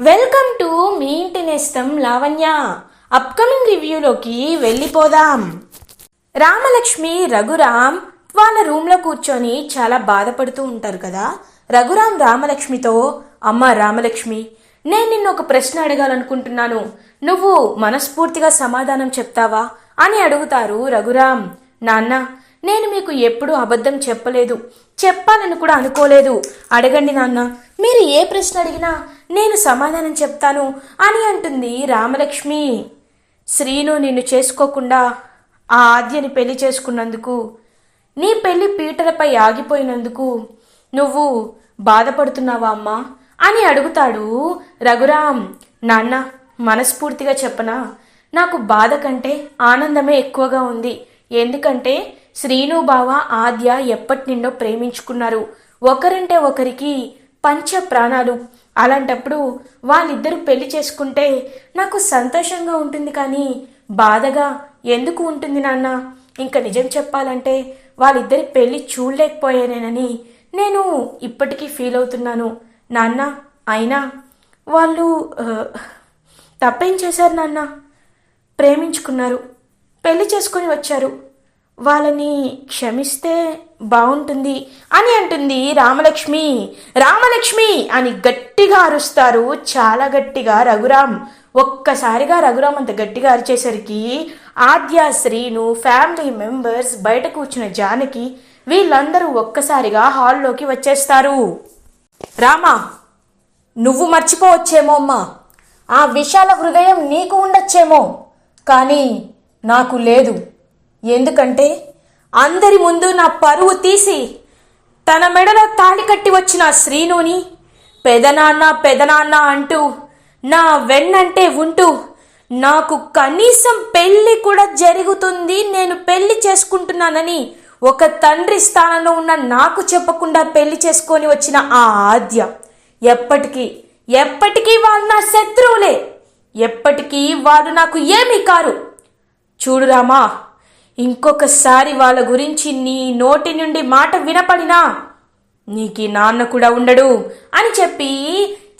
Welcome to మీ ఇంటి Lavanya. Upcoming రివ్యూలోకి వెళ్ళిపోదాం. రామలక్ష్మి రఘురామ్ వాళ్ళ రూమ్లో కూర్చొని చాలా బాధపడుతూ ఉంటారు కదా. రఘురామ్ రామలక్ష్మితో అమ్మ రామలక్ష్మి నేను నిన్ను ఒక ప్రశ్న అడగాలనుకుంటున్నాను. నువ్వు మనస్ఫూర్తిగా సమాధానం చెప్తావా? అని అడుగుతారు రఘురామ్. నాన్న నేను మీకు ఎప్పుడూ అబద్ధం చెప్పలేదు. చెప్పాలని కూడా అనుకోలేదు. అడగండి నాన్న మీరు ఏ ప్రశ్న అడిగినా నేను సమాధానం చెప్తాను అని అంటుంది రామలక్ష్మి. శ్రీను నిన్ను చేసుకోకుండా ఆ ఆద్యని పెళ్ళి చేసుకున్నందుకు నీ పెళ్ళి పీటలపై ఆగిపోయినందుకు నువ్వు బాధపడుతున్నావా అమ్మా? అని అడుగుతాడు రఘురామ్. నాన్న మనస్ఫూర్తిగా చెప్పనా? నాకు బాధ కంటే ఆనందమే ఎక్కువగా ఉంది. ఎందుకంటే శ్రీనుబావ ఆద్య ఎప్పటి ప్రేమించుకున్నారు. ఒకరంటే ఒకరికి పంచ ప్రాణాలు. అలాంటప్పుడు వాళ్ళిద్దరూ పెళ్ళి చేసుకుంటే నాకు సంతోషంగా ఉంటుంది కానీ బాధగా ఎందుకు ఉంటుంది నాన్న? ఇంకా నిజం చెప్పాలంటే వాళ్ళిద్దరి పెళ్ళి చూడలేకపోయానేనని నేను ఇప్పటికీ ఫీల్ అవుతున్నాను. నాన్న అయినా వాళ్ళు తప్పేం చేశారు నాన్న? ప్రేమించుకున్నారు. పెళ్ళి చేసుకొని వచ్చారు. వాళ్ళని క్షమిస్తే బాగుంటుంది అని అంటుంది రామలక్ష్మి. రామలక్ష్మి అని గట్టిగా అరుస్తారు చాలా గట్టిగా రఘురామ్. ఒక్కసారిగా రఘురామ్ అంత గట్టిగా అరిచేసరికి ఆద్య శ్రీను ఫ్యామిలీ మెంబర్స్ బయట కూర్చున్న జానకి వీళ్ళందరూ ఒక్కసారిగా హాల్లోకి వచ్చేస్తారు. రామా నువ్వు మర్చిపోవచ్చేమో అమ్మా. ఆ విశాల హృదయం నీకు ఉండొచ్చేమో. కానీ నాకు లేదు. ఎందుకంటే అందరి ముందు నా పరువు తీసి తన మెడలో తాళి కట్టి వచ్చిన శ్రీనుని పెదనాన్న పెదనాన్న అంటూ నా వెన్నంటే ఉంటూ నాకు కనీసం పెళ్ళి కూడా జరుగుతుంది నేను పెళ్ళి చేసుకుంటున్నానని ఒక తండ్రి స్థానంలో ఉన్న నాకు చెప్పకుండా పెళ్ళి చేసుకొని వచ్చిన ఆ ఆద్య ఎప్పటికీ ఎప్పటికీ వాళ్ళు నా శత్రువులే. ఎప్పటికీ వారు నాకు ఏమీ కారు. చూడు రామా ఇంకొకసారి వాళ్ళ గురించి నీ నోటి నుండి మాట వినపడినా నీకి నాన్న కూడా ఉండడు అని చెప్పి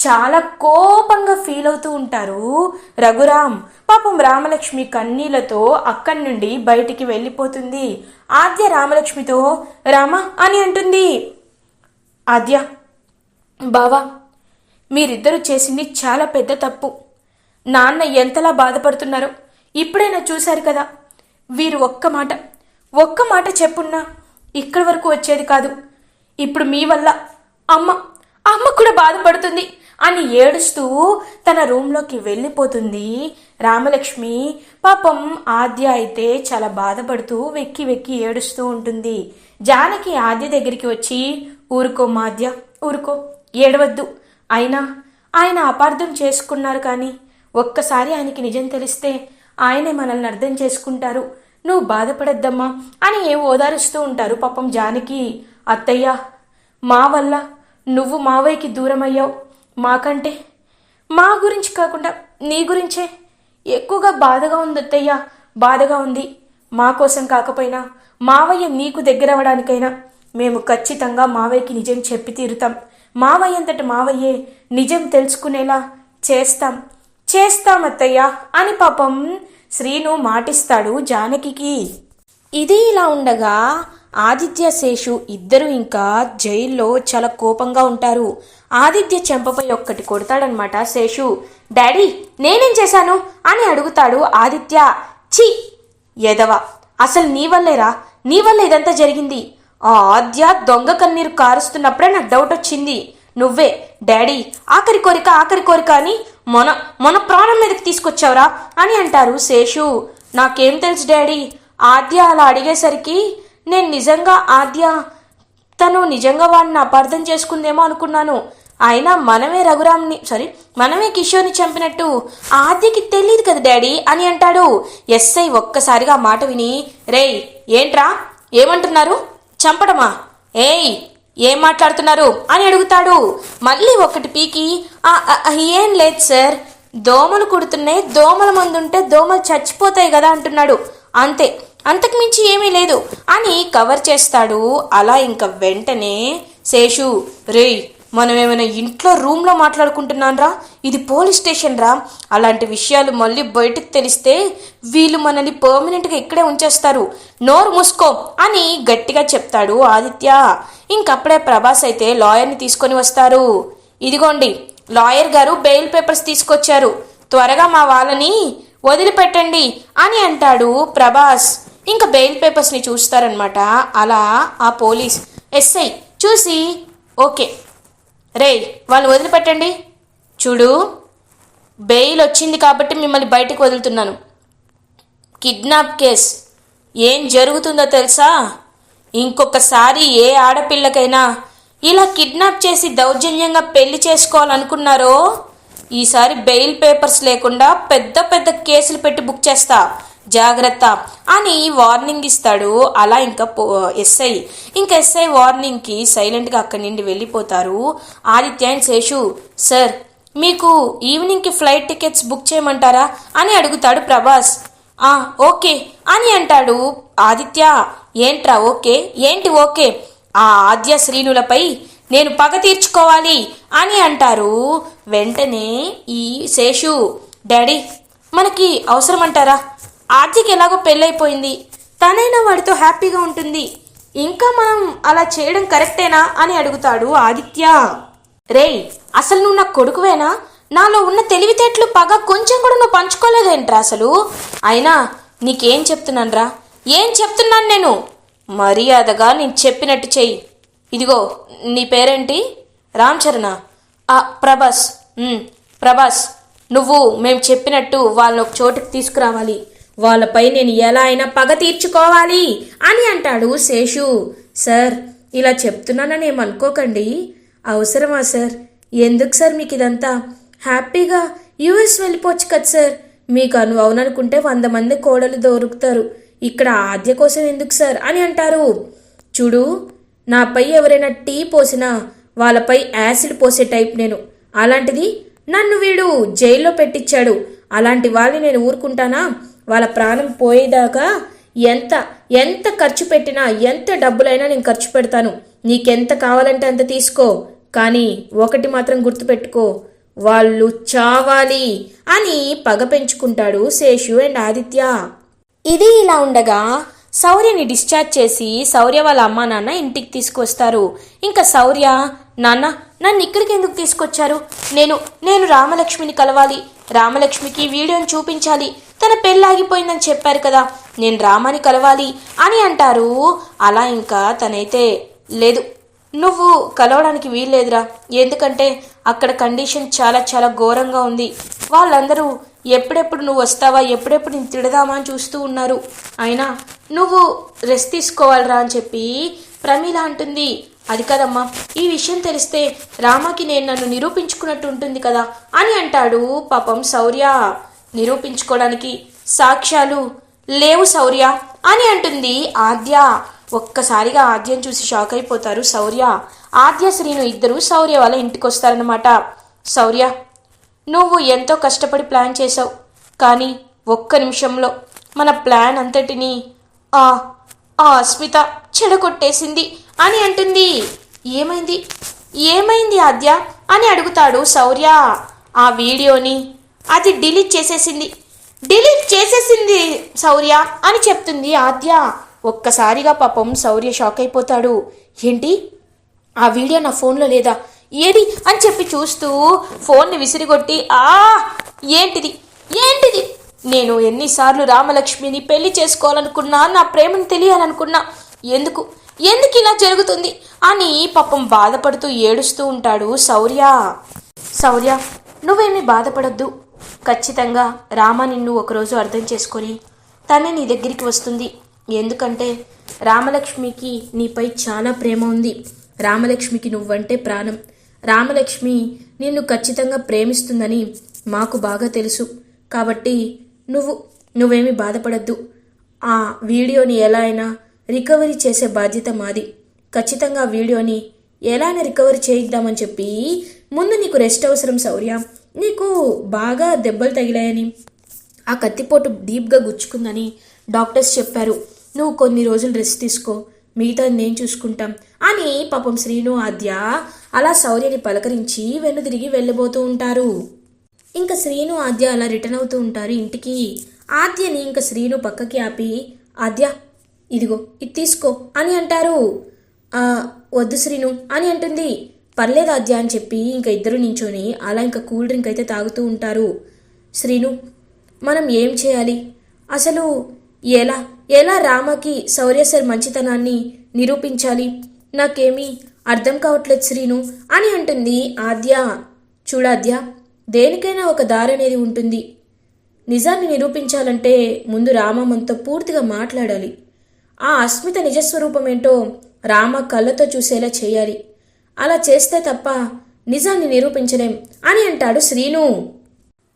చాలా కోపంగా ఫీల్ అవుతూ ఉంటారు రఘురామ్. పాపం రామలక్ష్మి కన్నీళ్ళతో అక్కడి నుండి బయటికి వెళ్ళిపోతుంది. ఆద్య రామలక్ష్మితో రామ అని అంటుంది. ఆద్య బావా మీరిద్దరూ చేసింది చాలా పెద్ద తప్పు. నాన్న ఎంతలా బాధపడుతున్నారో? ఇప్పుడైనా చూశారు కదా. వీరు ఒక్క మాట. ఒక్క మాట చెప్పున్నా ఇక్కడి వరకు వచ్చేది కాదు. ఇప్పుడు మీ వల్ల అమ్మ అమ్మ కూడా బాధపడుతుంది అని ఏడుస్తూ తన రూంలోకి వెళ్ళిపోతుంది రామలక్ష్మి. పాపం ఆద్య అయితే చాలా బాధపడుతూ వెక్కి వెక్కి ఏడుస్తూ ఉంటుంది. జానకి ఆద్య దగ్గరికి వచ్చి ఊరుకో మాద్య ఊరుకో ఏడవద్దు. అయినా ఆయన అపార్థం చేసుకున్నారు కానీ ఒక్కసారి ఆయనకి నిజం తెలిస్తే ఆయనే మనల్ని అర్థం చేసుకుంటారు. నువ్వు బాధపడద్దమ్మా అని ఏ ఓదారుస్తూ ఉంటారు పాపం జానకి అత్తయ్య. మా వల్ల నువ్వు మావయ్యకి దూరం అయ్యావు మాకంటే మా గురించి కాకుండా నీ గురించే ఎక్కువగా బాధగా ఉంది అత్తయ్య. బాధగా ఉంది. మా కోసం కాకపోయినా మావయ్య నీకు దగ్గరవడానికైనా మేము ఖచ్చితంగా మావయ్యకి నిజం చెప్పి తీరుతాం. మావయ్య అంతటి మావయ్యే నిజం తెలుసుకునేలా చేస్తాం. చేస్తాం అత్తయ్య అని పాపం శ్రీను మాటిస్తాడు జానకికి. ఇది ఇలా ఉండగా ఆదిత్య శేషు ఇద్దరు ఇంకా జైల్లో చాలా కోపంగా ఉంటారు. ఆదిత్య చెంపపై ఒక్కటి కొడతాడనమాట శేషు డాడీ నేనేం చేశాను? అని అడుగుతాడు ఆదిత్య. ఛీ ఎదవ అసలు నీ వల్లేరా? నీ వల్ల ఇదంతా జరిగింది. ఆ ఆద్య దొంగ కన్నీరు కారుస్తున్నప్పుడే నాకు డౌట్ వచ్చింది. నువ్వే డాడీ ఆఖరి కోరిక ఆఖరి కోరిక అని మన మన ప్రాణం మీదకి తీసుకొచ్చావురా అని అంటారు శేషు. నాకేం తెలుసు డాడీ? ఆద్య అలా అడిగేసరికి నేను నిజంగా ఆద్య తను నిజంగా వాడిని అపార్థం చేసుకుందేమో అనుకున్నాను. అయినా మనమే రఘురామ్ని సారీ మనమే కిషోర్ని చంపినట్టు ఆద్యకి తెలియదు కదా డాడీ అని అంటాడు. ఎస్ఐ ఒక్కసారిగా మాట విని రేయ్ ఏంట్రా? ఏమంటున్నారు? చంపడమా? ఏయ్ ఏం మాట్లాడుతున్నారు అని అడుగుతాడు. మళ్ళీ ఒకటి పీకి ఏం లేదు సార్. దోమలు కుడుతున్నాయి. దోమల మందుంటే దోమలు చచ్చిపోతాయి కదా అంటున్నాడు. అంతే. అంతకు మించి ఏమీ లేదు అని కవర్ చేస్తాడు. అలా ఇంకా వెంటనే శేషు రేయ్ మనం ఏమైనా ఇంట్లో రూమ్లో మాట్లాడుకుంటున్నాన్రా? ఇది పోలీస్ స్టేషన్ రా అలాంటి విషయాలు మళ్ళీ బయటకు తెలిస్తే వీళ్ళు మనల్ని పర్మనెంట్గా ఇక్కడే ఉంచేస్తారు. నోరు మూసుకో అని గట్టిగా చెప్తాడు ఆదిత్య. ఇంకప్పుడే ప్రభాస్ అయితే లాయర్ని తీసుకొని వస్తారు. ఇదిగోండి లాయర్ గారు బెయిల్ పేపర్స్ తీసుకొచ్చారు. త్వరగా మా వాళ్ళని వదిలిపెట్టండి అని అంటాడు ప్రభాస్. ఇంకా బెయిల్ పేపర్స్ని చూస్తారనమాట అలా ఆ పోలీస్ ఎస్ఐ చూసి ఓకే రే వాళ్ళు వదిలిపెట్టండి. చూడు బెయిల్ వచ్చింది కాబట్టి మిమ్మల్ని బయటకు వదులుతున్నాను. Kidnap case. ఏం జరుగుతుందో తెలుసా? ఇంకొకసారి ఏ ఆడపిల్లకైనా ఇలా కిడ్నాప్ చేసి దౌర్జన్యంగా పెళ్ళి చేసుకోవాలనుకున్నారో ఈసారి బెయిల్ పేపర్స్ లేకుండా పెద్ద పెద్ద కేసులు పెట్టి బుక్ చేస్తా. జాగ్రత్త. అని వార్నింగ్ ఇస్తాడు. అలా ఇంకా పో ఎస్ఐ. ఇంకా ఎస్ఐ వార్నింగ్కి సైలెంట్గా అక్కడి నుండి వెళ్ళిపోతారు. ఆదిత్య అండ్ శేషు సార్ మీకు ఈవినింగ్కి ఫ్లైట్ టికెట్స్ బుక్ చేయమంటారా? అని అడుగుతాడు ప్రభాస్. ఓకే అని అంటాడు ఆదిత్య. ఏంట్రా ఓకే? ఏంటి ఓకే? ఆ ఆద్య శ్రీనులపై నేను పగ తీర్చుకోవాలి అని అంటారు. వెంటనే ఈ శేషు డాడీ మనకి అవసరమంటారా? ఆద్యకి ఎలాగో పెళ్ళైపోయింది. తనైనా వాడితో హ్యాపీగా ఉంటుంది. ఇంకా మనం అలా చేయడం కరెక్టేనా? అని అడుగుతాడు ఆదిత్య. రేయ్ అసలు నువ్వు నా కొడుకువేనా? నాలో ఉన్న తెలివితేటలు పగ కొంచెం కూడా నువ్వు పంచుకోలేదేంట్రా అసలు? అయినా నీకేం చెప్తున్నానురా? ఏం చెప్తున్నాను నేను? మర్యాదగా నేను చెప్పినట్టు చెయ్యి. ఇదిగో నీ పేరేంటి? రామ్ చరణ్ ప్రభాస్. ప్రభాస్ నువ్వు మేము చెప్పినట్టు వాళ్ళని ఒక చోటుకి తీసుకురావాలి. వాళ్ళపై నేను ఎలా అయినా పగ తీర్చుకోవాలి అని అంటాడు శేషు. సార్ ఇలా చెప్తున్నానని ఏమనుకోకండి అవసరమా సార్? ఎందుకు సార్ మీకు ఇదంతా? హ్యాపీగా యూఎస్ వెళ్ళిపోవచ్చు కదా సార్. మీకు అను అవుననుకుంటే వంద మంది కోడలు దొరుకుతారు. ఇక్కడ ఆద్య కోసం ఎందుకు సార్ అని అంటారు. చూడు నాపై ఎవరైనా టీ పోసినా వాళ్ళపై యాసిడ్ పోసే టైప్ నేను. అలాంటిది నన్ను వీడు జైల్లో పెట్టించాడు అలాంటి వాళ్ళని నేను ఊరుకుంటానా? వాళ్ళ ప్రాణం పోయేదాకా ఎంత ఎంత ఖర్చు పెట్టినా ఎంత డబ్బులైనా నేను ఖర్చు పెడతాను. నీకెంత కావాలంటే అంత తీసుకో. కానీ ఒకటి మాత్రం గుర్తుపెట్టుకో. వాళ్ళు చావాలి అని పగ పెంచుకుంటాడు శేషు అండ్ ఆదిత్య. ఇది ఇలా ఉండగా శౌర్యని డిశ్చార్జ్ చేసి శౌర్య వాళ్ళ అమ్మా నాన్న ఇంటికి తీసుకొస్తారు. ఇంకా శౌర్య నాన్న నన్ను ఇక్కడికి ఎందుకు తీసుకొచ్చారు? నేను నేను రామలక్ష్మిని కలవాలి. రామలక్ష్మికి వీడియోని చూపించాలి. తన పెళ్ళాగిపోయిందని చెప్పారు కదా. నేను రామాని కలవాలి అని అంటారు. అలా ఇంకా తనైతే లేదు. నువ్వు కలవడానికి వీల్లేదురా. ఎందుకంటే అక్కడ కండిషన్ చాలా చాలా ఘోరంగా ఉంది. వాళ్ళందరూ ఎప్పుడెప్పుడు నువ్వు వస్తావా? ఎప్పుడెప్పుడు నేను తిడదామా అని చూస్తూ ఉన్నారు. అయినా నువ్వు రెస్ట్ తీసుకోవాలిరా అని చెప్పి ప్రమీల అంటుంది. అది కదమ్మా ఈ విషయం తెలిస్తే రామకి నేను నన్ను నిరూపించుకున్నట్టు ఉంటుంది కదా అని అంటాడు పాపం శౌర్య. నిరూపించుకోవడానికి సాక్ష్యాలు లేవు శౌర్య అని అంటుంది ఆద్య. ఒక్కసారిగా ఆద్యం చూసి షాక్ అయిపోతారు శౌర్య. ఆద్య శ్రీను ఇద్దరు శౌర్య వాళ్ళ ఇంటికి వస్తారనమాట శౌర్య నువ్వు ఎంతో కష్టపడి ప్లాన్ చేసావు కానీ ఒక్క నిమిషంలో మన ప్లాన్ అంతటిని ఆ ఆ అస్మిత చెడగొట్టేసింది అని అంటుంది. ఏమైంది? ఏమైంది ఆద్య? అని అడుగుతాడు శౌర్య. ఆ వీడియోని అది డిలీట్ చేసేసింది. డిలీట్ చేసేసింది శౌర్య అని చెప్తుంది ఆద్య. ఒక్కసారిగా పాపం శౌర్య షాక్ అయిపోతాడు. ఏంటి? ఆ వీడియో నా ఫోన్లో లేదా? ఏది అని చెప్పి చూస్తూ ఫోన్ని విసిరిగొట్టి ఆ ఏంటిది? ఏంటిది? నేను ఎన్నిసార్లు రామలక్ష్మిని పెళ్ళి చేసుకోవాలనుకున్నా నా ప్రేమను తెలియాలనుకున్నా. ఎందుకు? ఎందుకు ఇలా జరుగుతుంది? అని పాపం బాధపడుతూ ఏడుస్తూ ఉంటాడు శౌర్య. శౌర్య నువ్వేమీ బాధపడొద్దు. ఖచ్చితంగా రామ నిన్ను ఒకరోజు అర్థం చేసుకొని తనే నీ దగ్గరికి వస్తుంది. ఎందుకంటే రామలక్ష్మికి నీపై చాలా ప్రేమ ఉంది. రామలక్ష్మికి నువ్వంటే ప్రాణం. రామలక్ష్మి నిన్ను ఖచ్చితంగా ప్రేమిస్తుందని మాకు బాగా తెలుసు. కాబట్టి నువ్వు నువ్వేమీ బాధపడద్దు. ఆ వీడియోని ఎలా అయినా రికవరీ చేసే బాధ్యత మాది. ఖచ్చితంగా వీడియోని ఎలా అయినా రికవరీ చేయిద్దామని చెప్పి ముందు నీకు రెస్ట్ అవసరం శౌర్య. నీకు బాగా దెబ్బలు తగిలాయని ఆ కత్తిపోటు డీప్గా గుచ్చుకుందని డాక్టర్స్ చెప్పారు. నువ్వు కొన్ని రోజులు రెస్ట్ తీసుకో. మిగతా నేను చూసుకుంటాం. అని పాపం శ్రీను ఆద్య అలా శౌర్యని పలకరించి వెనుదిరిగి వెళ్ళిపోతూ ఉంటారు. ఇంకా శ్రీను ఆద్య అలా రిటర్న్ అవుతూ ఉంటారు ఇంటికి. ఆద్యని ఇంకా శ్రీను పక్కకి ఆపి ఆద్య ఇదిగో ఇది తీసుకో అని అంటారు. వద్దు శ్రీను అని అంటుంది. పర్లేదు ఆద్య అని చెప్పి ఇంకా ఇద్దరు నించొని అలా ఇంకా కూల్ డ్రింక్ అయితే తాగుతూ ఉంటారు. శ్రీను మనం ఏం చేయాలి? అసలు ఎలా ఎలా రామకి శౌర్య సార్ మంచితనాన్ని నిరూపించాలి? నాకేమీ అర్థం కావట్లేదు శ్రీను అని అంటుంది ఆద్య. చూడాద్య దేనికైనా ఒక దారి అనేది ఉంటుంది. నిజాన్ని నిరూపించాలంటే ముందు రామ మనతో పూర్తిగా మాట్లాడాలి. ఆ అస్మిత నిజస్వరూపం ఏంటో రామ కళ్ళతో చూసేలా చేయాలి. అలా చేస్తే తప్ప నిజాన్ని నిరూపించలేం అని అంటాడు శ్రీను.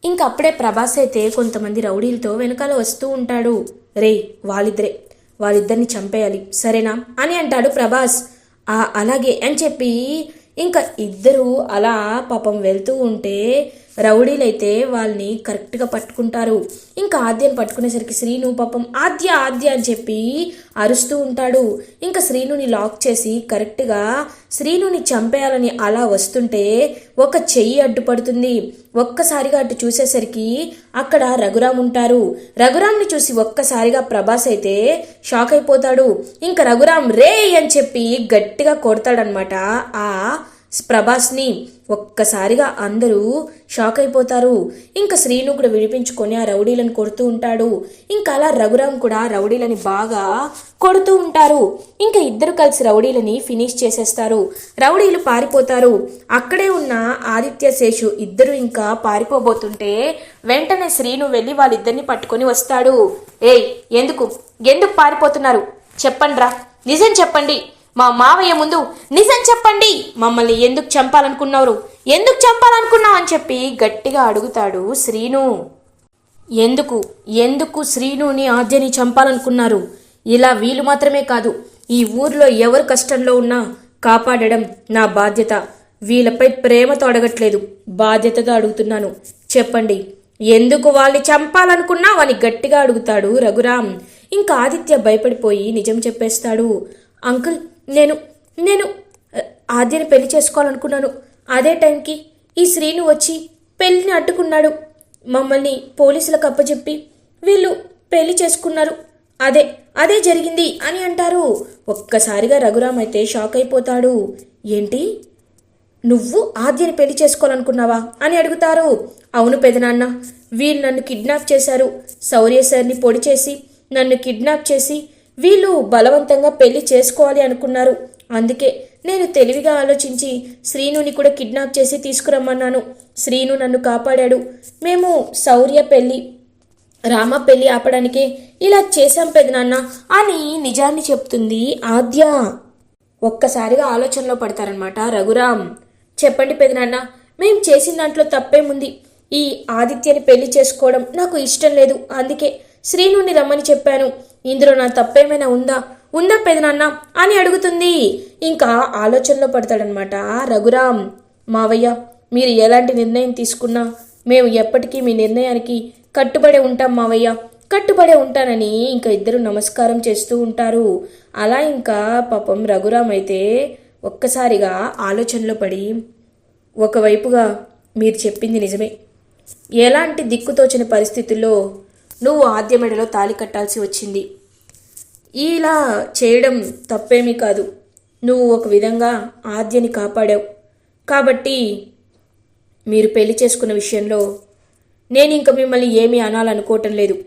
ఇంకప్పుడే ప్రభాస్ అయితే కొంతమంది రౌడీలతో వెనకాల వస్తూ ఉంటాడు. రే వాళ్ళిద్దరే. వాళ్ళిద్దరిని చంపేయాలి. సరేనా? అని అంటాడు ప్రభాస్. అలాగే అని చెప్పి ఇంకా ఇద్దరు అలా పాపం వెళ్తూ ఉంటే రౌడీలైతే వాళ్ళని కరెక్ట్గా పట్టుకుంటారు. ఇంకా ఆద్యను పట్టుకునేసరికి శ్రీను పాపం ఆద్య ఆద్య అని చెప్పి అరుస్తూ ఉంటాడు. ఇంకా శ్రీనుని లాక్ చేసి కరెక్ట్గా శ్రీనుని చంపేయాలని అలా వస్తుంటే ఒక చెయ్యి అడ్డుపడుతుంది ఒక్కసారిగా అటు చూసేసరికి అక్కడ రఘురామ్ ఉంటారు. రఘురామ్ని చూసి ఒక్కసారిగా ప్రభాస్ అయితే షాక్ అయిపోతాడు. ఇంకా రఘురామ్ రే అని చెప్పి గట్టిగా కొడతాడనమాట ఆ ప్రభాస్ని ఒక్కసారిగా అందరూ షాక్ అయిపోతారు. ఇంకా శ్రీను కూడా విడిపించుకొని ఆ రౌడీలను కొడుతూ ఉంటాడు. ఇంకా అలా రఘురామ్ కూడా రౌడీలని బాగా కొడుతూ ఉంటారు. ఇంకా ఇద్దరు కలిసి రౌడీలని ఫినిష్ చేసేస్తారు. రౌడీలు పారిపోతారు. అక్కడే ఉన్న ఆదిత్య శేషు ఇద్దరు ఇంకా పారిపోబోతుంటే వెంటనే శ్రీను వెళ్ళి వాళ్ళిద్దరిని పట్టుకొని వస్తాడు. ఏయ్ ఎందుకు? ఎందుకు పారిపోతున్నారు? చెప్పండ్రా. నిజం చెప్పండి. మా మావయ్య ముందు నిజం చెప్పండి. మమ్మల్ని ఎందుకు చంపాలనుకున్నారు? ఎందుకు చంపాలనుకున్నావు అని చెప్పి గట్టిగా అడుగుతాడు శ్రీను. ఎందుకు? ఎందుకు శ్రీనుని ఆద్యని చంపాలనుకున్నారు? ఇలా వీలు మాత్రమే కాదు ఈ ఊర్లో ఎవరు కష్టంలో ఉన్నా కాపాడడం నా బాధ్యత. వీళ్ళపై ప్రేమతో అడగట్లేదు బాధ్యతగా అడుగుతున్నాను. చెప్పండి ఎందుకు వాళ్ళని చంపాలనుకున్నావు అని గట్టిగా అడుగుతాడు రఘురామ్. ఇంకా ఆదిత్య భయపడిపోయి నిజం చెప్పేస్తాడు. అంకుల్ నేను నేను ఆద్యని పెళ్ళి చేసుకోవాలనుకున్నాను. అదే టైంకి ఈ శ్రీను వచ్చి పెళ్ళిని అడ్డుకున్నాడు. మమ్మల్ని పోలీసులకు అప్పచెప్పి వీళ్ళు పెళ్ళి చేసుకున్నారు. అదే అదే జరిగింది అని అంటారు. ఒక్కసారిగా రఘురామ్ అయితే షాక్ అయిపోతాడు. ఏంటి? నువ్వు ఆద్యని పెళ్ళి చేసుకోవాలనుకున్నావా అని అడుగుతారు. అవును పెదనాన్న వీళ్ళు నన్ను కిడ్నాప్ చేశారు. శౌర్య సార్ని పొడి చేసి నన్ను కిడ్నాప్ చేసి వీళ్ళు బలవంతంగా పెళ్ళి చేసుకోవాలి అనుకున్నారు. అందుకే నేను తెలివిగా ఆలోచించి శ్రీనుని కూడా కిడ్నాప్ చేసి తీసుకురమ్మన్నాను. శ్రీను నన్ను కాపాడాడు. మేము శౌర్య పెళ్ళి రామ పెళ్ళి ఆపడానికే ఇలా చేశాం పెదనాన్న అని నిజాన్ని చెప్తుంది ఆద్య. ఒక్కసారిగా ఆలోచనలో పడతారనమాట రఘురామ్. చెప్పండి పెదనాన్న మేం చేసిన దాంట్లో తప్పేముంది? ఈ ఆదిత్యని పెళ్ళి చేసుకోవడం నాకు ఇష్టం లేదు. అందుకే శ్రీనుని రమ్మని చెప్పాను. ఇందులో నా తప్పేమైనా ఉందా? ఉందా పెదనాన్న? అని అడుగుతుంది. ఇంకా ఆలోచనలో పడతాడనమాట రఘురామ్ మావయ్య మీరు ఎలాంటి నిర్ణయం తీసుకున్నా మేము ఎప్పటికీ మీ నిర్ణయానికి కట్టుబడే ఉంటాం మావయ్య. కట్టుబడే ఉంటానని ఇంకా ఇద్దరు నమస్కారం చేస్తూ ఉంటారు. అలా ఇంకా పాపం రఘురామ్ అయితే ఒక్కసారిగా ఆలోచనలో పడి ఒకవైపుగా మీరు చెప్పింది నిజమే. ఎలాంటి దిక్కుతోచని పరిస్థితుల్లో నువ్వు ఆద్య మెడలో తాళి కట్టాల్సి వచ్చింది. ఇలా చేయడం తప్పేమీ కాదు. నువ్వు ఒక విధంగా ఆద్యని కాపాడావు. కాబట్టి మీరు పెళ్ళి చేసుకున్న విషయంలో నేను ఇంక మిమ్మల్ని ఏమీ అనాలనుకోవటం లేదు.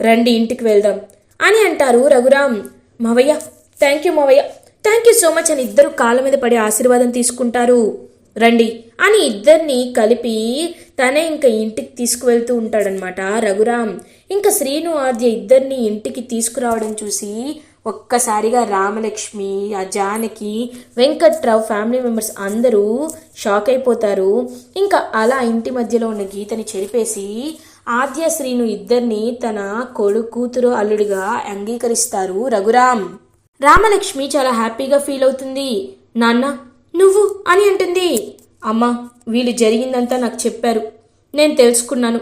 రండి ఇంటికి వెళ్దాం అని అంటారు రఘురామ్ మావయ్య. థ్యాంక్ యూ మావయ్య. థ్యాంక్ యూ సో మచ్ అని ఇద్దరు కాళ్ళ మీద పడి ఆశీర్వాదం తీసుకుంటారు. రండి అని ఇద్దరిని కలిపి తనే ఇంకా ఇంటికి తీసుకువెళ్తూ ఉంటాడనమాట రఘురామ్ ఇంకా శ్రీను ఆద్య ఇద్దరిని ఇంటికి తీసుకురావడం చూసి ఒక్కసారిగా రామలక్ష్మి ఆ జానకి వెంకట్రావు ఫ్యామిలీ మెంబర్స్ అందరూ షాక్ అయిపోతారు. ఇంకా అలా ఇంటి మధ్యలో ఉన్న గీతని చెరిపేసి ఆద్య శ్రీను ఇద్దరిని తన కొడు కూతురు అల్లుడిగా అంగీకరిస్తారు రఘురామ్. రామలక్ష్మి చాలా హ్యాపీగా ఫీల్ అవుతుంది. నాన్న నువ్వు? అని అంటుంది. అమ్మ వీళ్ళు జరిగిందంతా నాకు చెప్పారు. నేను తెలుసుకున్నాను.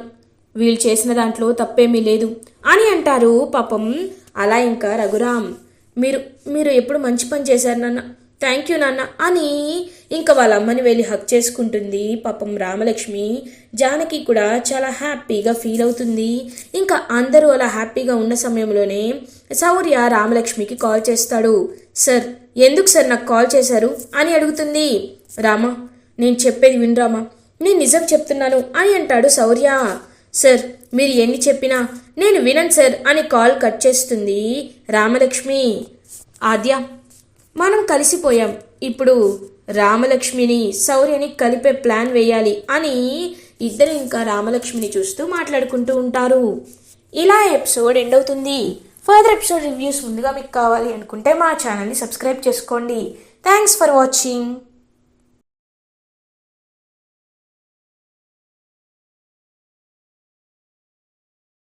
వీళ్ళు చేసిన దాంట్లో తప్పేమీ లేదు. అని అంటారు పాపం. అలా ఇంకా రఘురామ్. మీరు మీరు ఎప్పుడు మంచి పని చేశారు నాన్న. థ్యాంక్ యూ నాన్న అని ఇంకా వాళ్ళ అమ్మని వెళ్ళి హక్ చేసుకుంటుంది పాపం రామలక్ష్మి. జానకి కూడా చాలా హ్యాపీగా ఫీల్ అవుతుంది. ఇంకా అందరూ అలా హ్యాపీగా ఉన్న సమయంలోనే శౌర్య రామలక్ష్మికి కాల్ చేస్తాడు. సార్ ఎందుకు సార్ నాకు కాల్ చేశారు? అని అడుగుతుంది. రామ నేను చెప్పేది వినరామా? నేను నిజం చెప్తున్నాను అని అంటాడు శౌర్య. సార్ మీరు ఎన్ని చెప్పినా నేను వినను సార్ అని కాల్ కట్ చేస్తుంది రామలక్ష్మి. ఆద్య మనం కలిసిపోయాం. ఇప్పుడు రామలక్ష్మిని శౌర్యని కలిపే ప్లాన్ వేయాలి అని ఇద్దరు ఇంకా రామలక్ష్మిని చూస్తూ మాట్లాడుకుంటూ ఉంటారు. ఇలా ఎపిసోడ్ ఎండ్ అవుతుంది. ఫర్దర్ ఎపిసోడ్ రివ్యూస్ ముందుగా మీకు కావాలి అనుకుంటే మా ఛానల్ని సబ్స్క్రైబ్ చేసుకోండి. Thanks for watching.